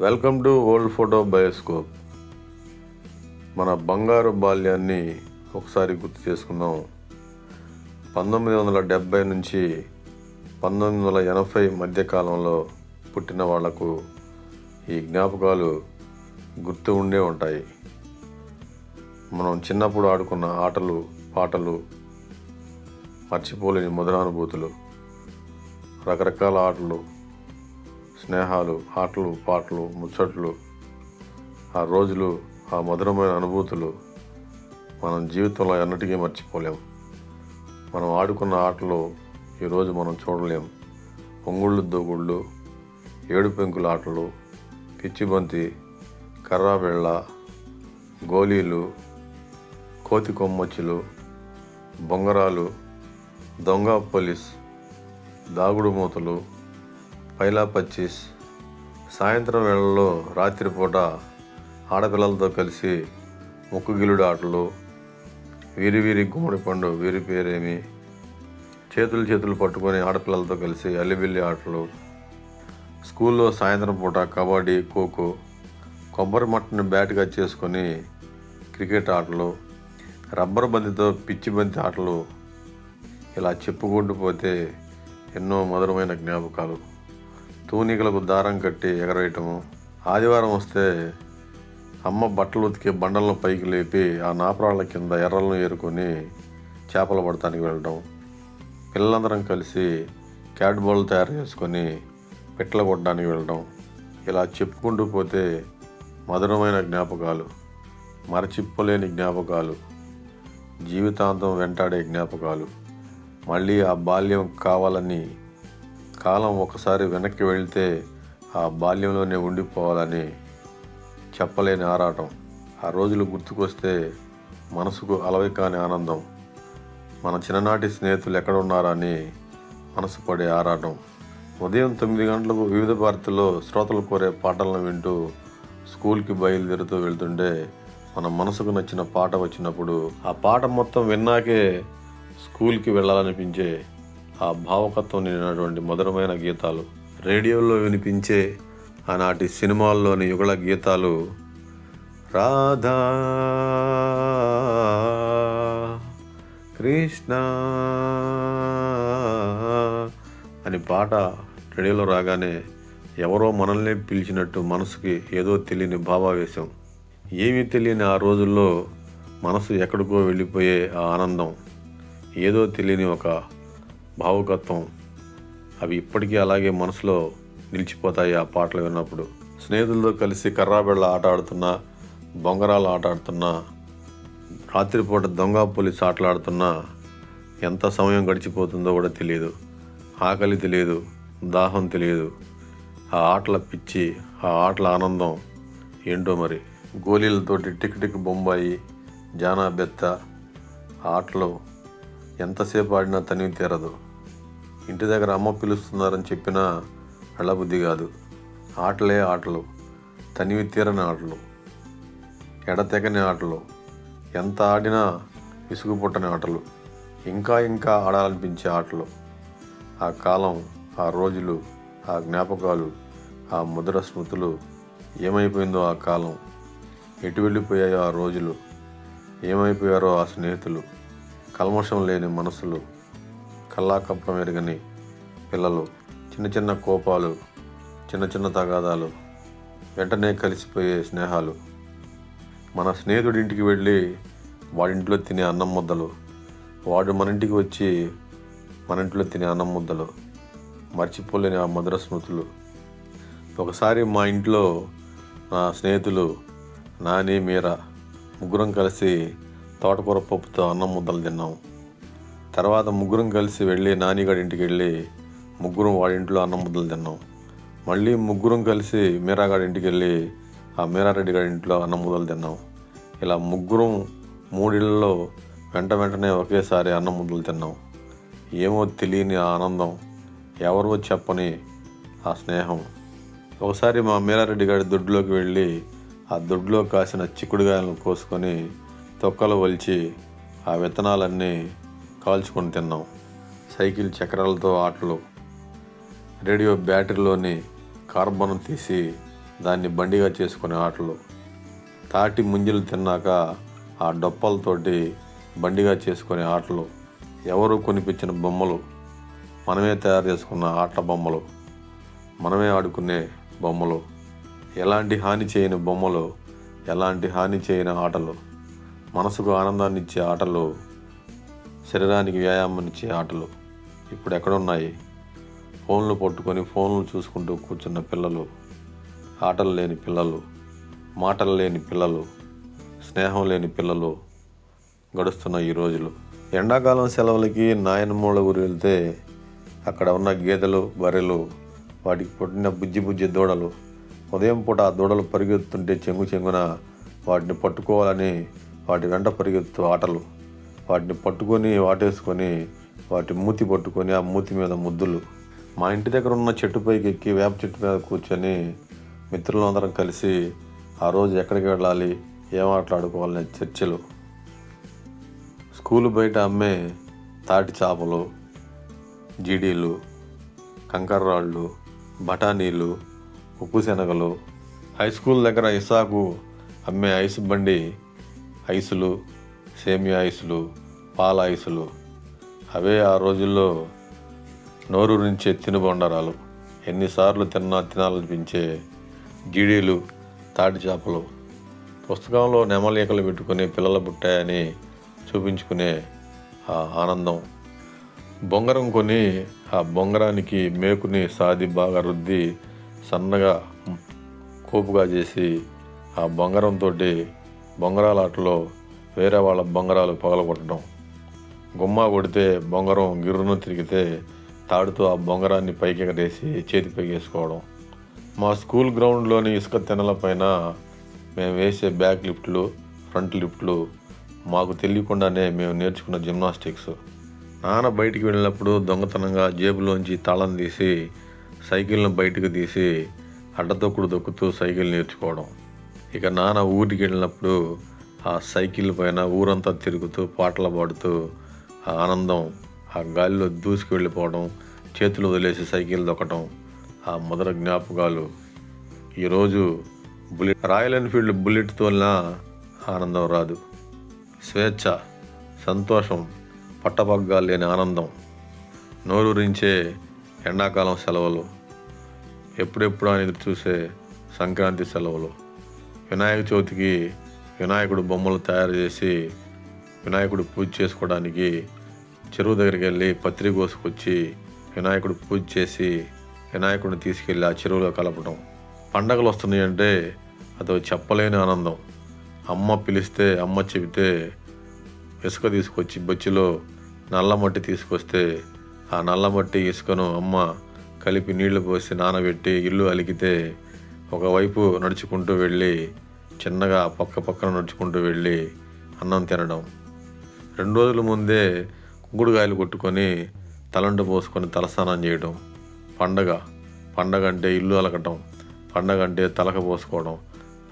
Welcome to old photo bioscope మన బంగారు బాల్యాన్ని ఒకసారి గుర్తు చేసుకుందాం. పంతొమ్మిది వందల డెబ్భై నుంచి పంతొమ్మిది వందల ఎనభై మధ్యకాలంలో పుట్టిన వాళ్ళకు ఈ జ్ఞాపకాలు గుర్తు ఉండే ఉంటాయి. మనం చిన్నప్పుడు ఆడుకున్న ఆటలు పాటలు మర్చిపోలేని మధురానుభూతులు రకరకాల ఆటలు స్నేహాలు ఆటలు పాటలు ముచ్చట్లు ఆ రోజులు ఆ మధురమైన అనుభూతులు మనం జీవితంలో ఎన్నటికీ మర్చిపోలేం. మనం ఆడుకున్న ఆటలు ఈరోజు మనం చూడలేం. పొంగుళ్ళు దూగుళ్ళు ఏడు పెంకుల ఆటలు పిచ్చిబంతి కర్రాబెళ్ళ గోళీలు కోతి కొమ్మచ్చులు బొంగరాలు దొంగ పోలీస్ దాగుడు మూతలు పైలా పచ్చీస్ సాయంత్రం వేళల్లో రాత్రిపూట ఆడపిల్లలతో కలిసి ముక్కుగిలుడు ఆటలు వీరి వీరి గుమ్మడి పండు వీరి పేరేమి చేతులు చేతులు పట్టుకొని ఆడపిల్లలతో కలిసి అల్లిబిల్లి ఆటలు స్కూల్లో సాయంత్రం పూట కబడ్డీ ఖోఖో కొబ్బరి మట్టను బ్యాట్గా చేసుకొని క్రికెట్ ఆటలు రబ్బర్ బంతితో పిచ్చి బంతి ఆటలు ఇలా చెప్పుకుంటూ పోతే ఎన్నో మధురమైన జ్ఞాపకాలు. తూనికలకు దారం కట్టి ఎగరేయటము ఆదివారం వస్తే అమ్మ బట్టలు ఉతికే బండలను పైకి లేపి ఆ నాపరాళ్ళ కింద ఎర్రలను ఏరుకొని చేపలు పడటానికి వెళ్ళడం పిల్లలందరం కలిసి క్యాట్ బాల్ తయారు చేసుకొని పిట్టలు కొట్టడానికి వెళ్ళడం ఇలా చెప్పుకుంటూ పోతే మధురమైన జ్ఞాపకాలు మరచిప్పలేని జ్ఞాపకాలు జీవితాంతం వెంటాడే జ్ఞాపకాలు. మళ్ళీ ఆ బాల్యం కావాలని కాలం ఒకసారి వెనక్కి వెళ్తే ఆ బాల్యంలోనే ఉండిపోవాలని చెప్పలేని ఆరాటం. ఆ రోజులు గుర్తుకొస్తే మనసుకు అలవి కాని ఆనందం. మన చిన్ననాటి స్నేహితులు ఎక్కడ ఉన్నారని మనసు పడే ఆరాటం. ఉదయం తొమ్మిది గంటలకు వివిధ భారతిలో శ్రోతలు కోరే పాటలను వింటూ స్కూల్కి బయలుదేరుతూ వెళ్తుంటే మన మనసుకు నచ్చిన పాట వచ్చినప్పుడు ఆ పాట మొత్తం విన్నాకే స్కూల్కి వెళ్ళాలనిపించే ఆ భావకత్వం నిండినటువంటి మధురమైన గీతాలు. రేడియోలో వినిపించే ఆనాటి సినిమాల్లోని యుగళ గీతాలు రాధా కృష్ణ అని పాట రేడియోలో రాగానే ఎవరో మనల్ని పిలిచినట్టు మనసుకి ఏదో తెలియని భావావేశం. ఏమీ తెలియని ఆ రోజుల్లో మనసు ఎక్కడికో వెళ్ళిపోయే ఆ ఆనందం. ఏదో తెలియని ఒక భావుకత్వం అవి ఇప్పటికీ అలాగే మనసులో నిలిచిపోతాయి ఆ పాటలు విన్నప్పుడు. స్నేహితులతో కలిసి కర్రాబెళ్ళ ఆట ఆడుతున్నా బొంగరాలు ఆట ఆడుతున్నా రాత్రిపూట దొంగ పోలీస్ ఆటలాడుతున్నా ఎంత సమయం గడిచిపోతుందో కూడా తెలియదు. ఆకలి తెలియదు దాహం తెలియదు. ఆ ఆటల పిచ్చి ఆ ఆటల ఆనందం ఏంటో మరి? గోళీలతోటి టిక్ టిక్ బొంబాయి జానా బెత్త ఆటలు ఎంతసేపు ఆడినా తనివి తీరదు. ఇంటి దగ్గర అమ్మ పిలుస్తున్నారని చెప్పినా వెళ్ళబుద్ధి కాదు. ఆటలే ఆటలు. తనివి తీరని ఆటలు. ఎడతెగని ఆటలు. ఎంత ఆడినా విసుగు పుట్టని ఆటలు. ఇంకా ఇంకా ఆడాలనిపించే ఆటలు. ఆ కాలం ఆ రోజులు ఆ జ్ఞాపకాలు ఆ మధుర స్మృతులు ఏమైపోయిందో ఆ కాలం. ఎటు వెళ్ళిపోయాయో ఆ రోజులు. ఏమైపోయారో ఆ స్నేహితులు. కల్మషం లేని మనసులు. కల్లాకప్పం ఎరగని పిల్లలు చిన్న చిన్న కోపాలు చిన్న చిన్న తగాదాలు వెంటనే కలిసిపోయే స్నేహాలు. మన స్నేహితుడి ఇంటికి వెళ్ళి వాడింట్లో తినే అన్నం ముద్దలు వాడు మన ఇంటికి వచ్చి మన ఇంట్లో తినే అన్నం ముద్దలు మర్చిపోలేని ఆ మధుర స్మృతులు. ఒకసారి మా ఇంట్లో నా స్నేహితులు నాని మీరా ముగ్గురం కలిసి తోటకూర పప్పుతో అన్నం ముద్దలు తిన్నాం. తర్వాత ముగ్గురం కలిసి వెళ్ళి నానిగాడి ఇంటికి వెళ్ళి ముగ్గురం వాడింట్లో అన్నం ముద్దలు తిన్నాం. మళ్ళీ ముగ్గురం కలిసి మీరాగాడి ఇంటికి వెళ్ళి ఆ మీరారెడ్డి గారి ఇంట్లో అన్నం ముద్దలు తిన్నాం. ఇలా ముగ్గురం మూడిళ్ళలో వెంట వెంటనే ఒకేసారి అన్నం ముద్దలు తిన్నాం. ఏమో తెలియని ఆ ఆనందం ఎవరో చెప్పని ఆ స్నేహం. ఒకసారి మా మీరారెడ్డి గారి దొడ్లోకి వెళ్ళి ఆ దొడ్లో కాసిన చిక్కుడుగాయలను కోసుకొని తొక్కలు వలిచి ఆ విత్తనాలన్నీ కాల్చుకొని తిన్నాం. సైకిల్ చక్రాలతో ఆటలు. రేడియో బ్యాటరీలోని కార్బన్ తీసి దాన్ని బండిగా చేసుకునే ఆటలు. తాటి ముంజలు తిన్నాక ఆ డొప్పలతోటి బండిగా చేసుకునే ఆటలు. ఎవరు కొనిపించిన బొమ్మలు? మనమే తయారు చేసుకున్న ఆట బొమ్మలు. మనమే ఆడుకునే బొమ్మలు. ఎలాంటి హాని చేయని బొమ్మలు ఎలాంటి హాని చేయని ఆటలు. మనసుకు ఆనందాన్ని ఇచ్చే ఆటలు శరీరానికి వ్యాయామం ఇచ్చే ఆటలు ఇప్పుడు ఎక్కడున్నాయి? ఫోన్లు పట్టుకొని ఫోన్లు చూసుకుంటూ కూర్చున్న పిల్లలు ఆటలు లేని పిల్లలు మాటలు లేని పిల్లలు స్నేహం లేని పిల్లలు గడుస్తున్న ఈ రోజులు. ఎండాకాలం సెలవులకి నాయనమూల ఊరు వెళ్తే అక్కడ ఉన్న గేదెలు బర్రెలు వాటికి పుట్టిన బుజ్జి బుజ్జి దూడలు ఉదయం పూట ఆ దూడలు పరిగెత్తుంటే చెంగు చెంగున వాటిని పట్టుకోవాలని వాటి వెంట పరిగెత్తు ఆటలు. వాటిని పట్టుకొని వాటేసుకొని వాటి మూతి పట్టుకొని ఆ మూతి మీద ముద్దులు. మా ఇంటి దగ్గర ఉన్న చెట్టుపైకి ఎక్కి వేప చెట్టు మీద కూర్చొని మిత్రులందరం కలిసి ఆ రోజు ఎక్కడికి వెళ్ళాలి ఏం ఆటలాడుకోవాలనే చర్చలు. స్కూల్ బయట అమ్మే తాటి చేపలు జీడీలు కంకర్రాళ్ళు బఠానీలు ఉప్పు శనగలు హై స్కూల్ దగ్గర ఇసాకు అమ్మే ఐస్ బండి ఐసులు సేమియా ఐసులు పాల ఐసులు. అవే ఆ రోజుల్లో నోరూరించే తినుబండరాలు. ఎన్నిసార్లు తిన్నా తినాలనిపించే జీడీలు తాటి చేపలు. పుస్తకంలో నెమలీకలు పెట్టుకుని పిల్లలు పుట్టాయని చూపించుకునే ఆ ఆనందం. బొంగరం కొని ఆ బొంగరానికి మేకుని సాది బాగా రుద్ది సన్నగా కోపుగా చేసి ఆ బొంగరంతో బొంగరాల ఆటలో వేరే వాళ్ళ బొంగరాలు పగలగొట్టడం. గుమ్మా కొడితే బొంగరం గిర్రును తిరిగితే తాడుతో ఆ బొంగరాన్ని పైకి ఎగరేసి చేతి పైకేసుకోవడం. మా స్కూల్ గ్రౌండ్లోని ఇసుక తెనల పైన మేము వేసే బ్యాక్ లిఫ్ట్లు ఫ్రంట్ లిఫ్ట్లు మాకు తెలియకుండానే మేము నేర్చుకున్న జిమ్నాస్టిక్స్. నాన్న బయటికి వెళ్ళినప్పుడు దొంగతనంగా జేబులోంచి తాళం తీసి సైకిల్ను బయటకు తీసి అడ్డతొక్కుడు దొక్కుతూ సైకిల్ నేర్చుకోవడం. ఇక నాన్న ఊరికి వెళ్ళినప్పుడు ఆ సైకిల్ పైన ఊరంతా తిరుగుతూ పాటలు పాడుతూ ఆ ఆనందం ఆ గాలిలో దూసుకు వెళ్ళిపోవడం చేతులు వదిలేసి సైకిల్ దొక్కడం ఆ మొదటి జ్ఞాపకాలు. ఈరోజు బుల్లెట్ రాయల్ ఎన్ఫీల్డ్ బుల్లెట్తో ఆనందం రాదు. స్వేచ్ఛ సంతోషం పట్టపగ్గాలు లేని ఆనందం నోరూరించే ఎండాకాలం సెలవులు ఎప్పుడెప్పుడు అని ఎదురు చూసే సంక్రాంతి సెలవులు. వినాయక చవితికి వినాయకుడు బొమ్మలు తయారు చేసి వినాయకుడు పూజ చేసుకోవడానికి చెరువు దగ్గరికి వెళ్ళి పత్రి కోసుకొచ్చి వినాయకుడు పూజ చేసి వినాయకుడిని తీసుకెళ్ళి ఆ చెరువులో కలపడం పండగలు వస్తున్నాయంటే అదో చెప్పలేని ఆనందం. అమ్మ పిలిస్తే అమ్మ చెబితే ఇసుక తీసుకొచ్చి బొచ్చిలో నల్లమట్టి తీసుకొస్తే ఆ నల్ల మట్టి ఇసుకను అమ్మ కలిపి నీళ్ళు పోసి నానబెట్టి ఇల్లు అలికితే ఒకవైపు నడుచుకుంటూ వెళ్ళి చిన్నగా పక్క పక్కన నడుచుకుంటూ వెళ్ళి అన్నం తినడం. రెండు రోజుల ముందే కుంకుడుకాయలు కొట్టుకొని తలంటు పోసుకొని తలస్నానం చేయడం. పండగ. పండగ అంటే ఇల్లు అలకటం. పండగ అంటే తలక పోసుకోవడం.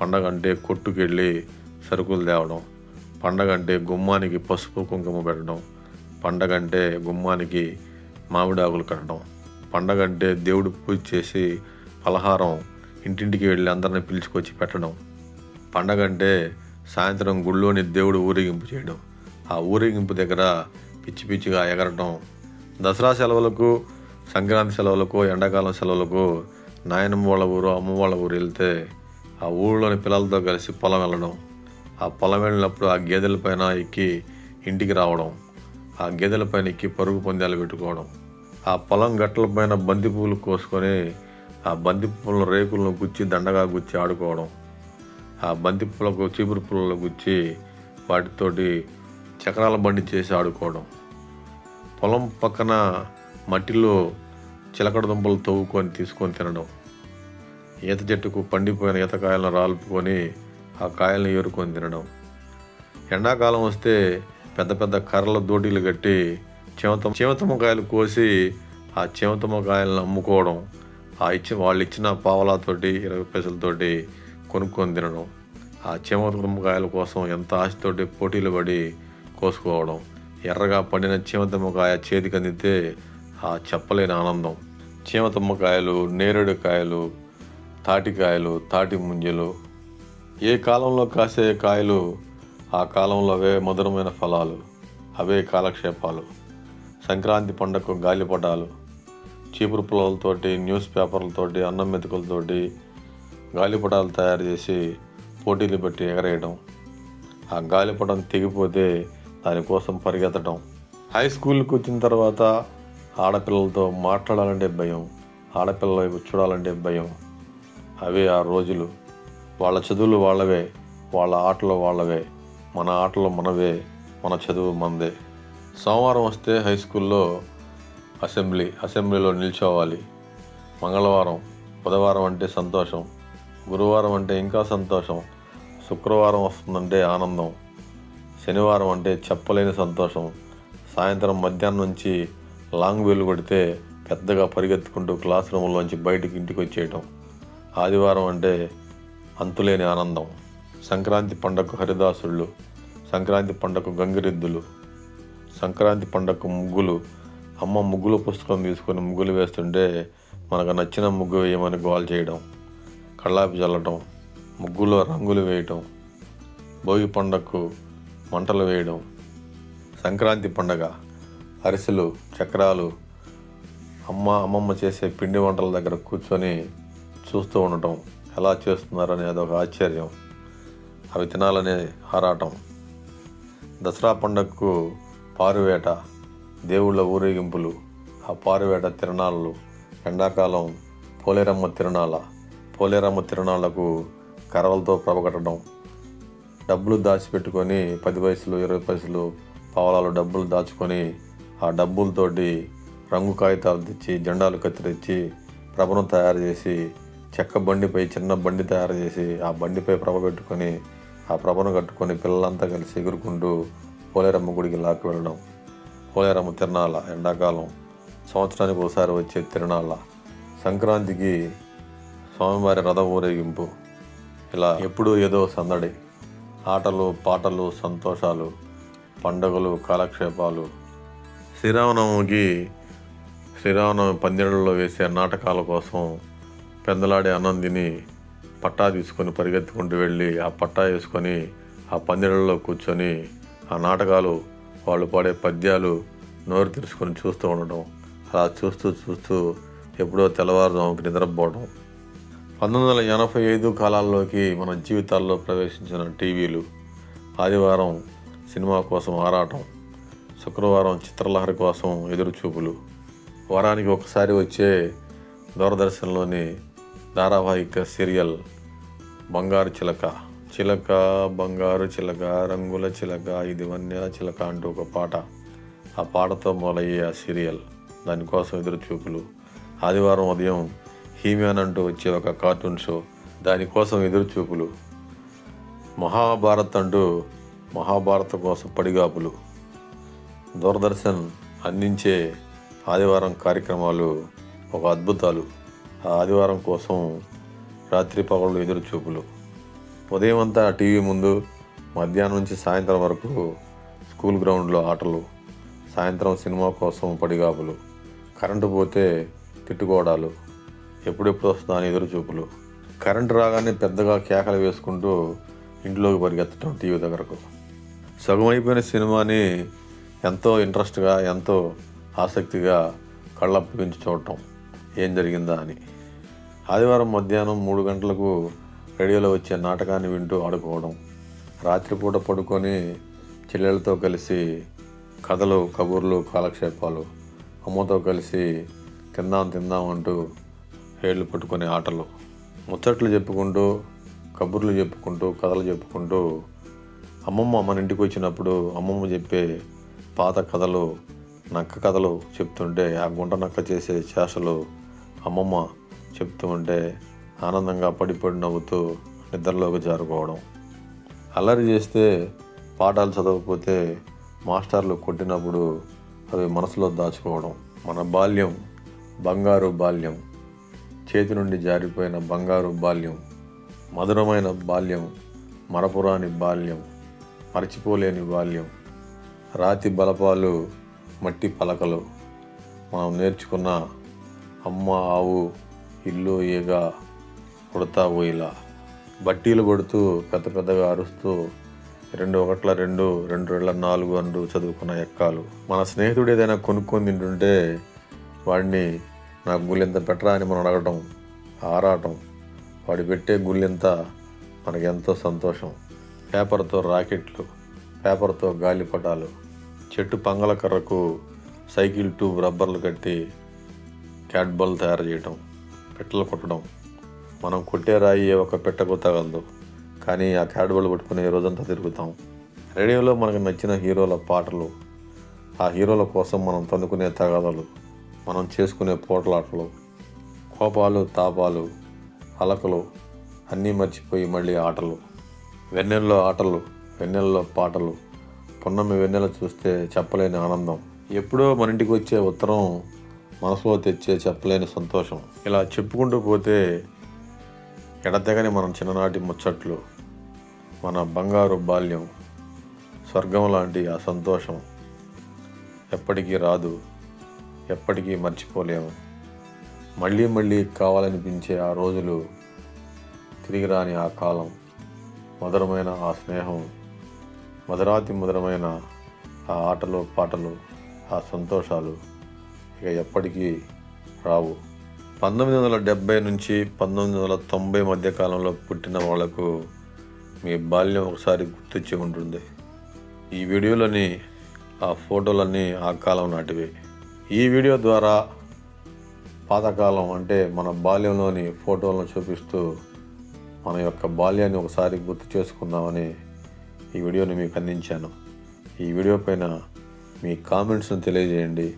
పండగ అంటే కొట్టుకెళ్ళి సరుకులు తేవడం. పండగ అంటే గుమ్మానికి పసుపు కుంకుమ పెట్టడం. పండగ అంటే గుమ్మానికి మామిడాకులు కట్టడం. పండగ అంటే దేవుడు పూజ చేసి పలహారం ఇంటింటికి వెళ్ళి అందరిని పిలుచుకొచ్చి పెట్టడం. పండగ అంటే సాయంత్రం గుళ్ళోని దేవుడు ఊరేగింపు చేయడం. ఆ ఊరేగింపు దగ్గర పిచ్చి పిచ్చిగా ఎగరటం. దసరా సెలవులకు సంక్రాంతి సెలవులకు ఎండాకాలం సెలవులకు నాయనమ్మ వాళ్ళ ఊరు అమ్మ వాళ్ళ ఊరు వెళ్తే ఆ ఊళ్ళోని పిల్లలతో కలిసి పొలం వెళ్ళడం. ఆ పొలం వెళ్ళినప్పుడు ఆ గేదెల పైన ఎక్కి ఇంటికి రావడం. ఆ గేదెల పైన ఎక్కి పరుగు పందాలు పెట్టుకోవడం. ఆ పొలం గట్టల పైన బంతి పువ్వులు కోసుకొని ఆ బంతి పువ్వులను రేకులను గుచ్చి దండగా గుచ్చి ఆడుకోవడం. ఆ బంతి పూలకు చీపురు పుల్లలు గుచ్చి వాటితోటి చక్రాల బండి చేసి ఆడుకోవడం. పొలం పక్కన మట్టిలో చిలకడ దుంపలు తవ్వుకొని తీసుకొని తినడం. ఈత చెట్టుకు పండిపోయిన ఈతకాయలను రాలుపుకొని ఆ కాయలను ఏరుకొని తినడం. ఎండాకాలం వస్తే పెద్ద పెద్ద కర్రల దోటీలు కట్టి చెమత చెమతమ్మకాయలు కోసి ఆ చెమతమ్మకాయలను అమ్ముకోవడం. ఆ ఇచ్చి వాళ్ళు ఇచ్చిన పావలాతోటి ఇరవై పైసలతోటి కొనుక్కొని తినడం ఆ చివతమ్మకాయల కోసం ఎంత ఆశతోటి పోటీలు పడి కోసుకోవడం ఎర్రగా పండిన చీమతమ్మకాయ చేతికి అందితే ఆ చెప్పలేని ఆనందం. చీమతమ్మకాయలు నేరేడు కాయలు తాటికాయలు తాటి ముంజలు ఏ కాలంలో కాసే కాయలు ఆ కాలంలో అవే మధురమైన ఫలాలు. అవే కాలక్షేపాలు. సంక్రాంతి పండగకు గాలిపటాలు. చీపురు పొలాలతోటి న్యూస్ పేపర్లతోటి అన్నం మెతుకులతోటి గాలిపటాలు తయారు చేసి పోటీలు పెట్టి ఎగరేయడం. ఆ గాలిపటం తెగిపోతే దానికోసం పరిగెత్తడం హై స్కూల్కి వచ్చిన తర్వాత ఆడపిల్లలతో మాట్లాడాలంటే భయం ఆడపిల్లల వైపు చూడాలంటే భయం. అవే ఆ రోజులు. వాళ్ళ చదువులు వాళ్ళవే వాళ్ళ ఆటలు వాళ్ళవే. మన ఆటలు మనవే మన చదువు మనదే సోమవారం వస్తే హై స్కూల్లో అసెంబ్లీ అసెంబ్లీలో నిల్చోవాలి. మంగళవారం బుధవారం అంటే సంతోషం. గురువారం అంటే ఇంకా సంతోషం. శుక్రవారం వస్తుందంటే ఆనందం. శనివారం అంటే చెప్పలేని సంతోషం. సాయంత్రం మధ్యాహ్నం నుంచి లాంగ్ బెల్ కొడితే పెద్దగా పరిగెత్తుకుంటూ క్లాస్ రూమ్లోంచి బయటికి ఇంటికి వచ్చేయటం. ఆదివారం అంటే అంతులేని ఆనందం. సంక్రాంతి పండగకు హరిదాసుళ్ళు సంక్రాంతి పండగకు గంగిరెద్దులు సంక్రాంతి పండగకు ముగ్గులు. అమ్మ ముగ్గుల పుస్తకం తీసుకొని ముగ్గులు వేస్తుంటే మనకు నచ్చిన ముగ్గు వేయమని గోల్ చేయడం. కళ్ళాపి చల్లటం ముగ్గులో రంగులు వేయటం భోగి పండగకు మంటలు వేయడం సంక్రాంతి పండగ అరిసెలు చక్రాలు అమ్మ అమ్మమ్మ చేసే పిండి వంటల దగ్గర కూర్చొని చూస్తూ ఉండటం ఎలా చేస్తున్నారనే అదొక ఆశ్చర్యం. అవి తినాలనే ఆరాటం. దసరా పండగకు పారువేట దేవుళ్ళ ఊరేగింపులు ఆ పారువేట తిరణాలు ఎండాకాలం పోలేరమ్మ తిరణాల పోలేరమ్మ తిరుణాలకు కర్రలతో ప్రభగట్టడం డబ్బులు దాచిపెట్టుకొని పది పైసలు ఇరవై పైసలు పావలాలు డబ్బులు దాచుకొని ఆ డబ్బులతోటి రంగు కాగితాలు తెచ్చి జెండాలు కత్తిరించి ప్రభను తయారు చేసి చెక్క బండిపై చిన్న బండి తయారు చేసి ఆ బండిపై ప్రభ పెట్టుకొని ఆ ప్రభను కట్టుకొని పిల్లలంతా కలిసి ఎగురుకుంటూ పోలేరమ్మ గుడికి లాక్కి వెళ్ళడం. పోలేరమ్మ తిరణాల ఎండాకాలం. సంవత్సరానికి ఒకసారి వచ్చే తిరణాల సంక్రాంతికి స్వామివారి రథ ఊరేగింపు. ఇలా ఎప్పుడూ ఏదో సందడి. ఆటలు పాటలు సంతోషాలు పండగలు కాలక్షేపాలు. శ్రీరామనవమికి శ్రీరామనవమి పందిళ్ళలో వేసే నాటకాల కోసం పెందలాడే అన్నం తిని పట్టా తీసుకొని పరిగెత్తుకుంటూ వెళ్ళి ఆ పట్టా వేసుకొని ఆ పందిళ్ళలో కూర్చొని ఆ నాటకాలు వాళ్ళు పాడే పద్యాలు నోరు తెరుచుకొని చూస్తూ ఉండటం. అలా చూస్తూ చూస్తూ ఎప్పుడో తెల్లవారుజాముకి నిద్రపోవడం పంతొమ్మిది వందల ఎనభై ఐదు కాలాల్లోకి మన జీవితాల్లో ప్రవేశించిన టీవీలు ఆదివారం సినిమా కోసం ఆరాటం శుక్రవారం చిత్రలహరి కోసం ఎదురుచూపులు వారానికి ఒకసారి వచ్చే దూరదర్శన్లోని ధారావాహిక సీరియల్ బంగారు చిలక. చిలక బంగారు చిలక రంగుల చిలక ఇది వన్య చిలక అంటూ ఒక పాట. ఆ పాటతో మొదలయ్యే ఆ సీరియల్ దానికోసం ఎదురుచూపులు. ఆదివారం ఉదయం హీమ్యాన్ అంటూ వచ్చే ఒక కార్టూన్ షో. దానికోసం ఎదురుచూపులు. మహాభారత్ అంటూ మహాభారత కోసం పడిగాపులు. దూరదర్శన్ అందించే ఆదివారం కార్యక్రమాలు ఒక అద్భుతాలు. ఆ ఆదివారం కోసం రాత్రి పగళ్ళు ఎదురుచూపులు. ఉదయం అంతా టీవీ ముందు మధ్యాహ్నం నుంచి సాయంత్రం వరకు స్కూల్ గ్రౌండ్లో ఆటలు. సాయంత్రం సినిమా కోసం పడిగాపులు. కరెంటు పోతే తిట్టుకోవడాలు. ఎప్పుడెప్పుడు వస్తుందా అని ఎదురు చూపులు కరెంటు రాగానే పెద్దగా కేకలు వేసుకుంటూ ఇంట్లోకి పరిగెత్తడం టీవీ దగ్గరకు. సగం అయిపోయిన సినిమాని ఎంతో ఇంట్రెస్ట్గా ఎంతో ఆసక్తిగా కళ్ళప్పగించి చూడటం ఏం జరిగిందా అని. ఆదివారం మధ్యాహ్నం మూడు గంటలకు రేడియోలో వచ్చే నాటకాన్ని వింటూ ఆడుకోవడం రాత్రిపూట పడుకొని చెల్లెలతో కలిసి కథలు కబుర్లు కాలక్షేపాలు అమ్మతో కలిసి తిందాం తిందాం అంటూ ఏళ్ళు పట్టుకునే ఆటలు. ముచ్చట్లు చెప్పుకుంటూ కబుర్లు చెప్పుకుంటూ కథలు చెప్పుకుంటూ అమ్మమ్మ మన ఇంటికి వచ్చినప్పుడు అమ్మమ్మ చెప్పే పాత కథలు నక్క కథలు చెప్తుంటే ఆ గుంట నక్క చేసే చేష్టలు అమ్మమ్మ చెప్తూ ఉంటే ఆనందంగా పడిపడి నవ్వుతూ నిద్రలోకి జారుకోవడం. అల్లరి చేస్తే పాఠాలు చదవకపోతే మాస్టర్లు కొట్టినప్పుడు అవి మనసులో దాచుకోవడం. మన బాల్యం బంగారు బాల్యం. చేతి నుండి జారిపోయిన బంగారు బాల్యం మధురమైన బాల్యం మరపురాని బాల్యం మరచిపోలేని బాల్యం రాతి బలపాలు మట్టి పలకలు. మనం నేర్చుకున్న అమ్మ ఆవు ఇల్లు ఈగ ఉడతా ఊయిలా బట్టీలు కొడుతూ పెద్ద పెద్దగా అరుస్తూ రెండు ఒకట్ల రెండు రెండు రెండ్ల నాలుగు అంటూ చదువుకున్న ఎక్కాలు. మన స్నేహితుడు ఏదైనా కొనుక్కొని తింటుంటే వాడిని నాకు గుళ్ళెంత పెట్టరా అని మనం అడగటం ఆరాటం వాడు పెట్టే గుళ్ళెంత మనకి ఎంతో సంతోషం. పేపర్తో రాకెట్లు పేపర్తో గాలిపటాలు చెట్టు పంగల కర్రకు సైకిల్ ట్యూబ్ రబ్బర్లు కట్టి క్యాట్బాల్ తయారు చేయటం పెట్టలు కొట్టడం. మనం కొట్టే రాయి ఒక పెట్టకు తగలదు కానీ ఆ క్యాట్బాల్ పట్టుకుని రోజంతా తిరుగుతాం. రేడియోలో మనకు నచ్చిన హీరోల పాటలు ఆ హీరోల కోసం మనం తన్నుకునే తగాదలు. మనం చేసుకునే పోట్లాటలు కోపాలు తాపాలు అలకలు అన్నీ మర్చిపోయి మళ్ళీ ఆటలు. వెన్నెల్లో ఆటలు వెన్నెల్లో పాటలు పున్నమి వెన్నెల చూస్తే చెప్పలేని ఆనందం. ఎప్పుడో మన ఇంటికి వచ్చే ఉత్తరం మనసులో తెచ్చే చెప్పలేని సంతోషం. ఇలా చెప్పుకుంటూ పోతే ఎడతెగని మనం చిన్ననాటి ముచ్చట్లు మన బంగారు బాల్యం స్వర్గం లాంటి ఆ సంతోషం ఎప్పటికీ రాదు. ఎప్పటికీ మర్చిపోలేము. మళ్ళీ మళ్ళీ కావాలనిపించే ఆ రోజులు తిరిగి రాని ఆ కాలం. మధురమైన ఆ స్నేహం మధురాతి మధురమైన ఆ ఆటలు పాటలు ఆ సంతోషాలు ఇక ఎప్పటికీ రావు. పంతొమ్మిది వందల డెబ్భై నుంచి పంతొమ్మిది వందల తొంభై మధ్య కాలంలో పుట్టిన వాళ్ళకు మీ బాల్యం ఒకసారి గుర్తొచ్చి ఉంటుంది. ఈ వీడియోలోని ఆ ఫోటోలన్నీ ఆ కాలం నాటివి. ఈ వీడియో ద్వారా పాతకాలం అంటే మన బాల్యంలోని ఫోటోలను చూపిస్తూ మన యొక్క బాల్యాన్ని ఒకసారి గుర్తు చేసుకుందామని ఈ వీడియోని మీకు అందించాను. ఈ వీడియో పైన మీ కామెంట్స్ను తెలియజేయండి.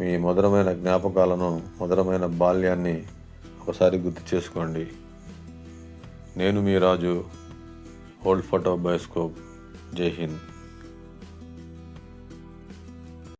మీ మధురమైన జ్ఞాపకాలను మధురమైన బాల్యాన్ని ఒకసారి గుర్తు చేసుకోండి. నేను మీ రాజు ఓల్డ్ ఫోటో బయోస్కోప్ జై హింద్.